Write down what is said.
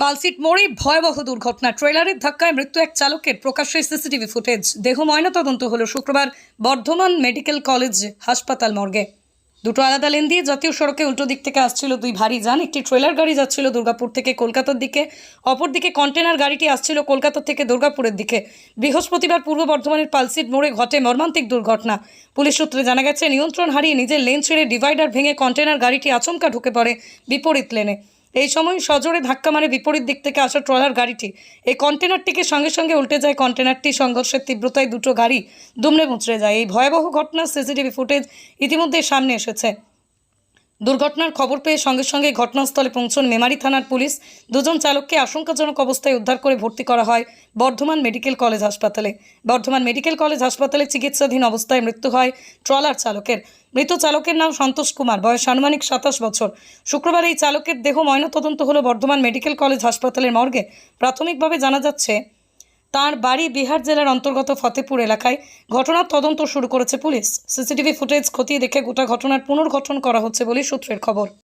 পালসিট মোড়ে ভয়াবহ দুর্ঘটনা। ট্রেলারের ধাক্কায় মৃত্যু এক চালকের। প্রকাশ্যে সিসিটিভি ফুটেজ। দেহ ময়নাতদন্ত হলো শুক্রবার বর্ধমান মেডিকেল কলেজ হাসপাতাল মর্গে। দুটো আলাদা লেন দিয়ে জাতীয় সড়কে উল্টো দিক থেকে আসছিল দুই ভারী যান। একটি ট্রেলার গাড়ি যাচ্ছিল দুর্গাপুর থেকে কলকাতার দিকে। অপরদিকে কন্টেনার গাড়িটি আসছিল কলকাতা থেকে দুর্গাপুরের দিকে। বৃহস্পতিবার পূর্ব বর্ধমানের পালসিট মোড়ে ঘটে মর্মান্তিক দুর্ঘটনা। পুলিশ সূত্রে জানা গেছে, নিয়ন্ত্রণ হারিয়ে নিজের লেন ছেড়ে ডিভাইডার ভেঙে কন্টেনার গাড়িটি আচমকা ঢুকে পড়ে বিপরীত লেনে। এই সময় সজোরে ধাক্কা মারে বিপরীত দিক থেকে আসা ট্রলার গাড়িটি। এই কন্টেনারটিকে সঙ্গে সঙ্গে উল্টে যায় কন্টেনারটি। সংঘর্ষের তীব্রতায় দুটো গাড়ি দুমড়ে মুচড়ে যায়। এই ভয়াবহ ঘটনা সিসিটিভি ফুটেজ ইতিমধ্যে সামনে এসেছে। দুর্ঘটনার খবর পেয়ে সঙ্গে সঙ্গে ঘটনাস্থলে পৌঁছন মেমারি থানার পুলিশ। দুজন চালককে আশঙ্কাজনক অবস্থায় উদ্ধার করে ভর্তি করা হয় বর্ধমান মেডিকেল কলেজ হাসপাতালে। বর্ধমান মেডিকেল কলেজ হাসপাতালে চিকিৎসাধীন অবস্থায় মৃত্যু হয় ট্রলার চালকের। মৃত চালকের নাম সন্তোষ কুমার, বয়স আনুমানিক সাতাশ বছর। শুক্রবার এই চালকের দেহ ময়নাতদন্ত হলো বর্ধমান মেডিকেল কলেজ হাসপাতালের মর্গে। প্রাথমিকভাবে জানা যাচ্ছে তার বাড়ি বিহার জেলার অন্তর্গত ফতেপুর এলাকায় ঘটনার তদন্ত শুরু করেছে পুলিশ। সিসিটিভি ফুটেজ খতিয়ে দেখে গোটা ঘটনার পুনর্গঠন করা হচ্ছে বলে সূত্রের খবর।